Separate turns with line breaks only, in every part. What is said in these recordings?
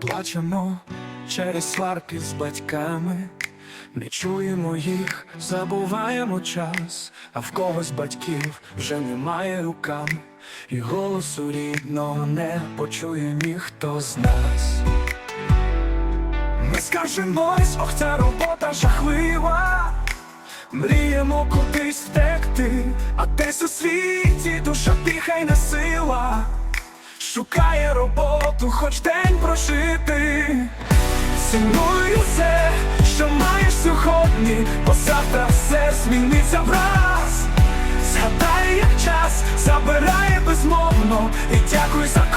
плачемо через сварки з батьками, не чуємо їх, забуваємо час, а в когось батьків вже немає руками, і голосу рідного не почує ніхто з нас. Ми скаржимось, ох, ця робота жахлива. Мріємо кудись втекти, а десь у світі душа дихай не сила. Шукає роботу, хоч день прожити. Цінуй усе, що маєш сьогодні, бо завтра все зміниться враз. Згадай, як час забирає безмовно, і дякуй за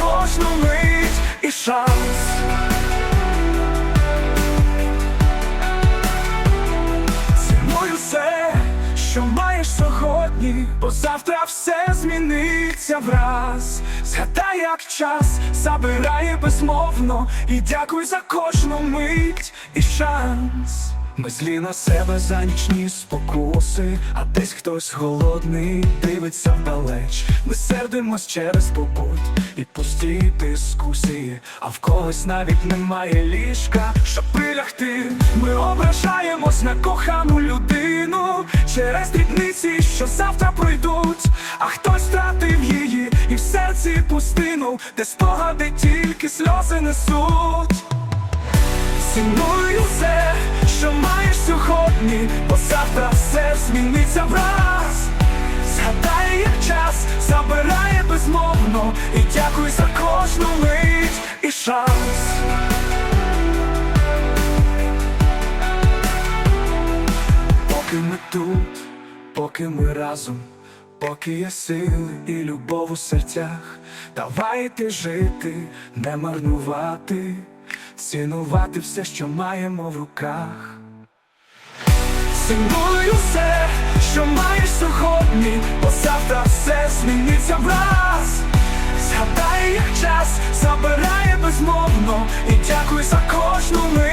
що маєш сьогодні, бо завтра все зміниться враз. Згадай, як час забирає безмовно, і дякуй за кожну мить і шанс. Ми злі на себе за нічні спокуси, а десь хтось голодний дивиться вдалеч. Ми сердимось через побут і дискусії, а в когось навіть немає ліжка, щоб прилягти. Ми ображаємось на кохану людину через дрібниці, що завтра пройдуть, а хтось втратив її і в серці пустину, де спогади тільки сльози несуть. Цінуй усе, що маєш сьогодні, бо завтра все зміниться враз. Згадай, як час забирає безмовно, і дякуй за кожну мить і шанс. Поки ми тут, поки ми разом, поки є сили і любов у серцях, давайте жити, не марнувати, цінувати все, що маємо в руках. Цінуй усе, що маєш сьогодні, бо завтра час забирає безмовно, і дякую за кожну мить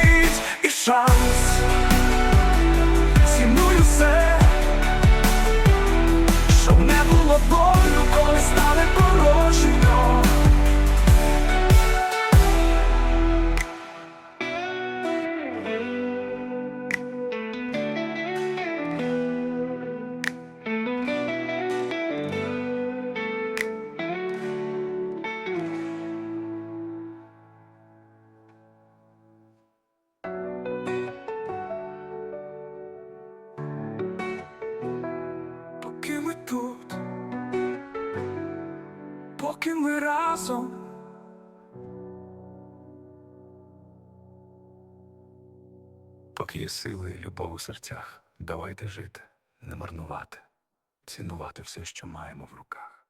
поки ми разом. Поки є сили і любов у серцях, давайте жити, не марнувати, цінувати все, що маємо в руках.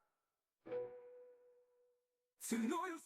Ціную